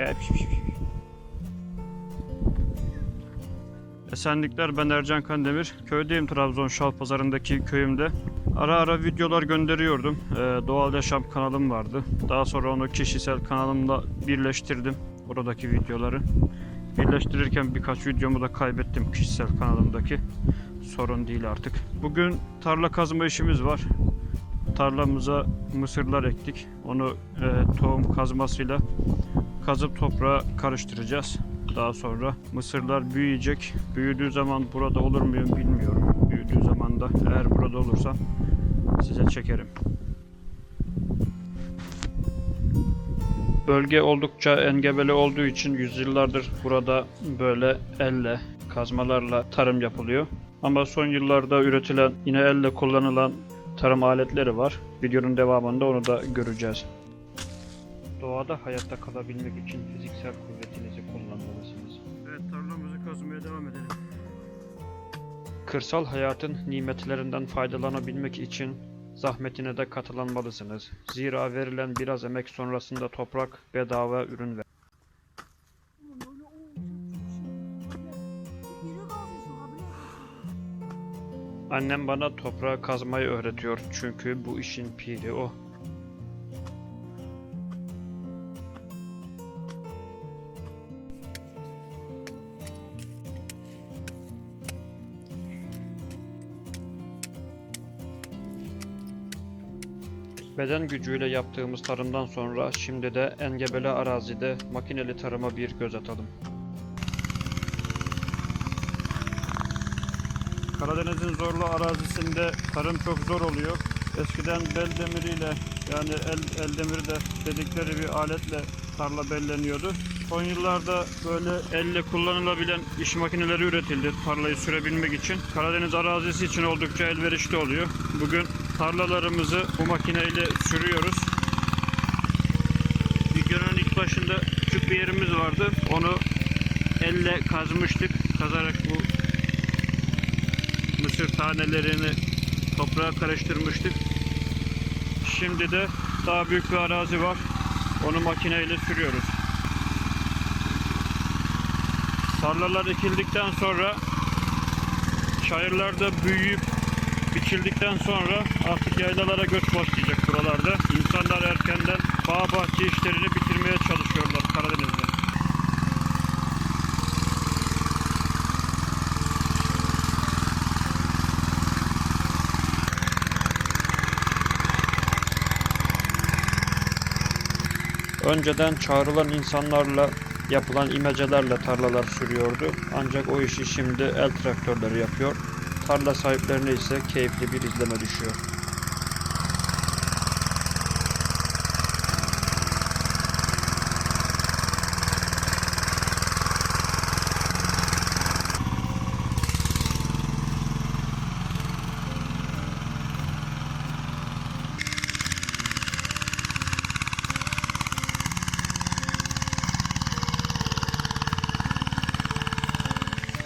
Gel. Esenlikler ben Ercan Kandemir. Köydeyim Trabzon Şalpazarı'ndaki köyümde. Ara ara videolar gönderiyordum. Ee, Doğal Yaşam kanalım vardı. Daha sonra onu kişisel kanalımla birleştirdim. Oradaki videoları. Birleştirirken birkaç videomu da kaybettim kişisel kanalımdaki. Sorun değil artık. Bugün tarla kazma işimiz var. Tarlamıza mısırlar ektik. Onu e, tohum kazmasıyla kazıp toprağa karıştıracağız. Daha sonra mısırlar büyüyecek. Büyüdüğü zaman burada olur muyum bilmiyorum. Büyüdüğü zaman da eğer burada olursam size çekerim. Bölge oldukça engebeli olduğu için yüzyıllardır burada böyle elle, kazmalarla tarım yapılıyor. Ama son yıllarda üretilen yine elle kullanılan tarım aletleri var. Videonun devamında onu da göreceğiz. Doğada hayatta kalabilmek için fiziksel kuvvetinizi kullanmalısınız. Evet tarlamızı kazmaya devam edelim. Kırsal hayatın nimetlerinden faydalanabilmek için zahmetine de katlanmalısınız. Zira verilen biraz emek sonrasında toprak bedava ürün ver. Annem bana toprağı kazmayı öğretiyor çünkü bu işin piri o. Beden gücüyle yaptığımız tarımdan sonra şimdi de engebeli arazide makineli tarıma bir göz atalım. Karadeniz'in zorlu arazisinde tarım çok zor oluyor. Eskiden bel demiriyle yani el, el demiri de dedikleri bir aletle tarla belleniyordu. Son yıllarda böyle elle kullanılabilen iş makineleri üretildi tarlayı sürebilmek için. Karadeniz arazisi için oldukça elverişli oluyor. Bugün tarlalarımızı bu makineyle sürüyoruz. Videonun ilk başında küçük bir yerimiz vardı. Onu elle kazmıştık. Kazarak bu mısır tanelerini toprağa karıştırmıştık. Şimdi de daha büyük bir arazi var. Onu makineyle sürüyoruz. Tarlalar ekildikten sonra çayırlarda büyüyüp biçildikten sonra artık yaylalara göç başlayacak buralarda. İnsanlar erkenden bağ bahçe işlerini bitirmeye çalışıyorlar Karadeniz'de. Önceden çağrılan insanlarla yapılan imecelerle tarlalar sürüyordu. Ancak o işi şimdi el traktörleri yapıyor. Tarla sahiplerine ise keyifli bir izleme düşüyor.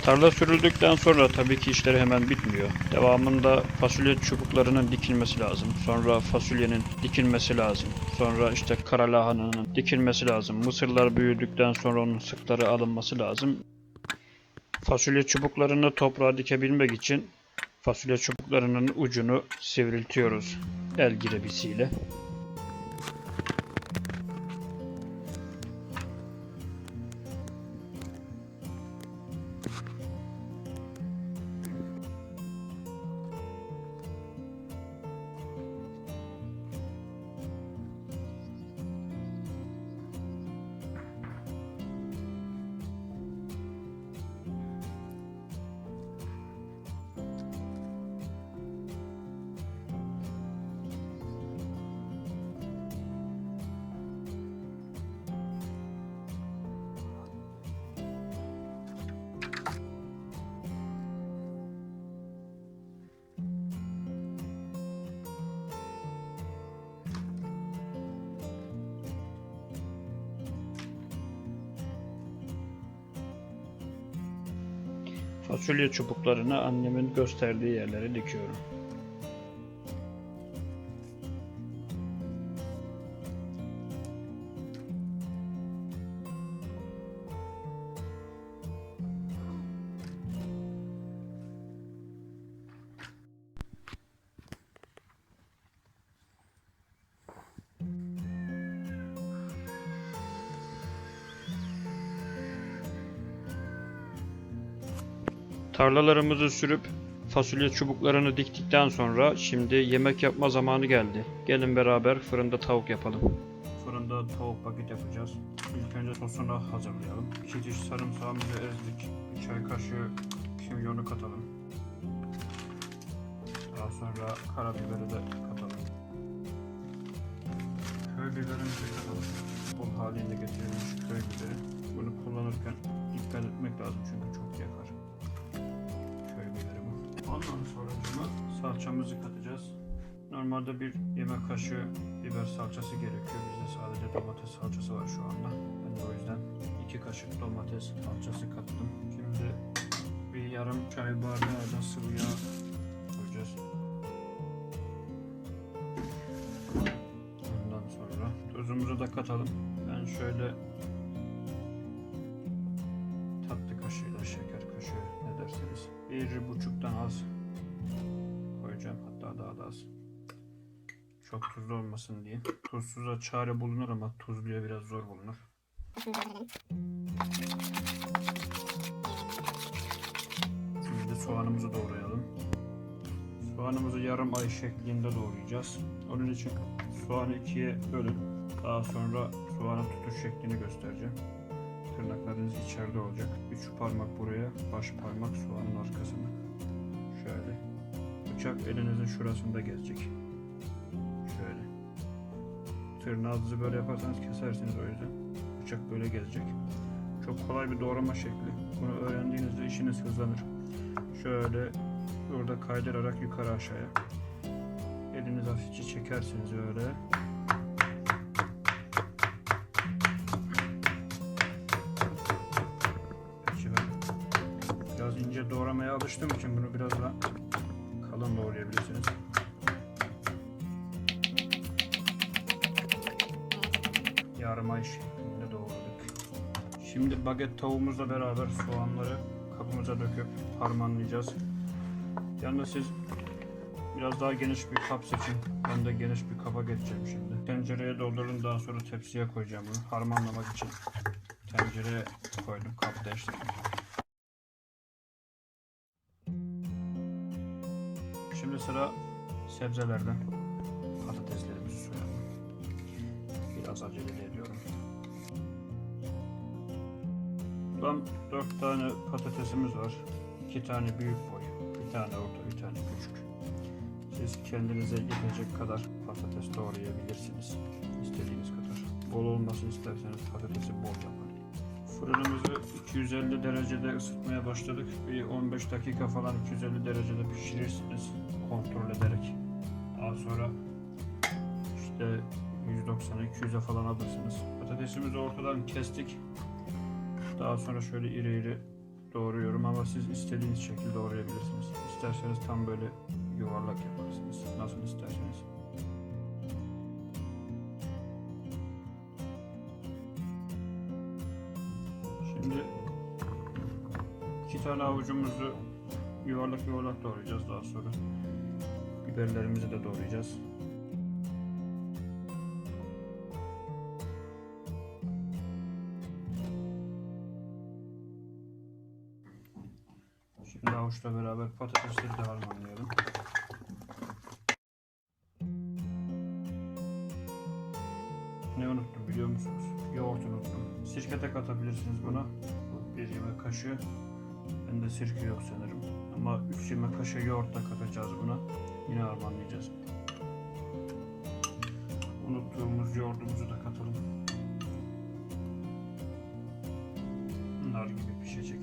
Tarla sürüldükten sonra tabii ki işleri hemen bitmiyor. Devamında fasulye çubuklarının dikilmesi lazım. Sonra fasulyenin dikilmesi lazım. Sonra işte kara lahananın dikilmesi lazım. Mısırlar büyüdükten sonra onun sıkları alınması lazım. Fasulye çubuklarını toprağa dikebilmek için fasulye çubuklarının ucunu sivriltiyoruz el girebisiyle. left. Fasulye çubuklarını annemin gösterdiği yerlere dikiyorum. Tarlalarımızı sürüp fasulye çubuklarını diktikten sonra şimdi yemek yapma zamanı geldi. Gelin beraber fırında tavuk yapalım. Fırında tavuk paket yapacağız. İlk önce sosunu hazırlayalım. İki diş sarımsağımızı ezdik. Bir çay kaşığı kimyonu katalım. Daha sonra karabiberi de katalım. Köy biberimizi katalım. Bol halinde getirilmiş köy biberi. Bunu kullanırken dikkat etmek lazım çünkü çok yakar. Bu. Ondan sonra salçamızı katacağız. Normalde bir yemek kaşığı biber salçası gerekiyor. Bizde sadece domates salçası var şu anda. Ben de o yüzden iki kaşık domates salçası kattım. Şimdi bir yarım çay bardağı da sıvı yağ koyacağız. Ondan sonra tuzumuzu da katalım. Ben şöyle bir buçuktan az koyacağım hatta daha da az. Çok tuzlu olmasın diye. Tuzsuza çare bulunur ama tuzluya biraz zor bulunur. Şimdi soğanımızı doğrayalım. Soğanımızı yarım ay şeklinde doğrayacağız. Onun için soğanı ikiye bölün. Daha sonra soğanın tutuş şeklini göstereceğim. İçeride olacak. Üç parmak buraya, baş parmak soğanın arkasına. Şöyle. Bıçak elinizin şurasında gezecek. Şöyle. Tırnağınızı böyle yaparsanız kesersiniz o yüzden. Bıçak böyle gezecek. Çok kolay bir doğrama şekli. Bunu öğrendiğinizde işiniz hızlanır. Şöyle burada kaydırarak yukarı aşağıya. Elinizi hafifçe çekersiniz öyle. İnce doğramaya alıştığım için bunu biraz daha kalın doğrayabilirsiniz. Yarım ay şeklinde doğradık. Şimdi baget tavuğumuzla beraber soğanları kabımıza döküp harmanlayacağız. Yalnız siz biraz daha geniş bir kap seçin. Ben de geniş bir kaba geçeceğim şimdi. Tencereye doldurun daha sonra tepsiye koyacağım bunu. Harmanlamak için tencereye koydum kap değiştirdim. Şimdi sıra sebzelerden. Patateslerimizi soyalım. Biraz acele ediyorum. Tam 4 tane patatesimiz var. 2 tane büyük boy, bir tane orta, bir tane küçük. Siz kendinize yetecek kadar patates doğrayabilirsiniz. İstediğiniz kadar. Bol olmasını isterseniz patatesi bol yapın. Fırınımızı 250 derecede ısıtmaya başladık. Bir 15 dakika falan 250 derecede pişirirsiniz kontrol ederek. Daha sonra işte 190'a 200'e falan alırsınız. Patatesimizi ortadan kestik. Daha sonra şöyle iri iri doğruyorum ama siz istediğiniz şekilde doğrayabilirsiniz. İsterseniz tam böyle yuvarlak yaparsınız. Nasıl isterseniz. Şimdi iki tane avucumuzu yuvarlak yuvarlak doğrayacağız daha sonra. Biberlerimizi de doğrayacağız. Şimdi avuçla beraber patatesleri de harmanlayalım. Ne unuttum biliyor musunuz? Yoğurt unuttum. Sirke de katabilirsiniz buna. Bu Bir yemek kaşığı. Bende sirke yok sanırım. Ama 3 yemek kaşığı yoğurt da katacağız buna. Yine harmanlayacağız. Unuttuğumuz yoğurdumuzu da katalım. Nar gibi pişecek.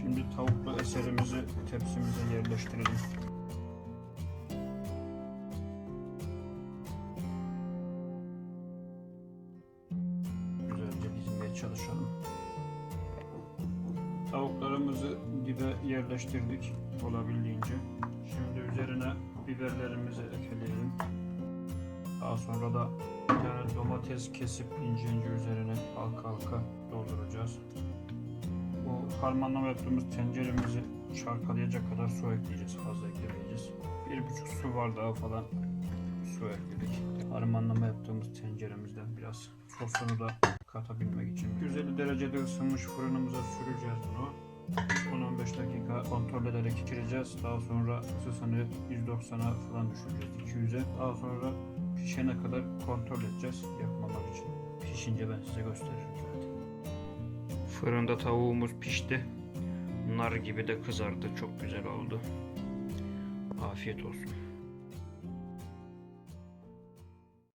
Şimdi tavuklu eserimizi tepsimize yerleştirelim. Çalışalım. Tavuklarımızı dibe yerleştirdik olabildiğince. Şimdi üzerine biberlerimizi ekleyelim. Daha sonra da bir tane domates kesip ince ince üzerine halka halka dolduracağız. Bu harmanlama yaptığımız tenceremizi şarkalayacak kadar su ekleyeceğiz. Fazla eklemeyeceğiz. Bir buçuk su bardağı falan su ekledik. Harmanlama yaptığımız tenceremizden biraz sosunu da katabilmek için. 150 derecede ısınmış fırınımıza süreceğiz bunu. 10-15 dakika kontrol ederek pişireceğiz. Daha sonra ısısını 190'a falan düşüreceğiz 200'e. Daha sonra pişene kadar kontrol edeceğiz yakmamak için. Pişince ben size gösteririm zaten. Fırında tavuğumuz pişti. Nar gibi de kızardı. Çok güzel oldu. Afiyet olsun.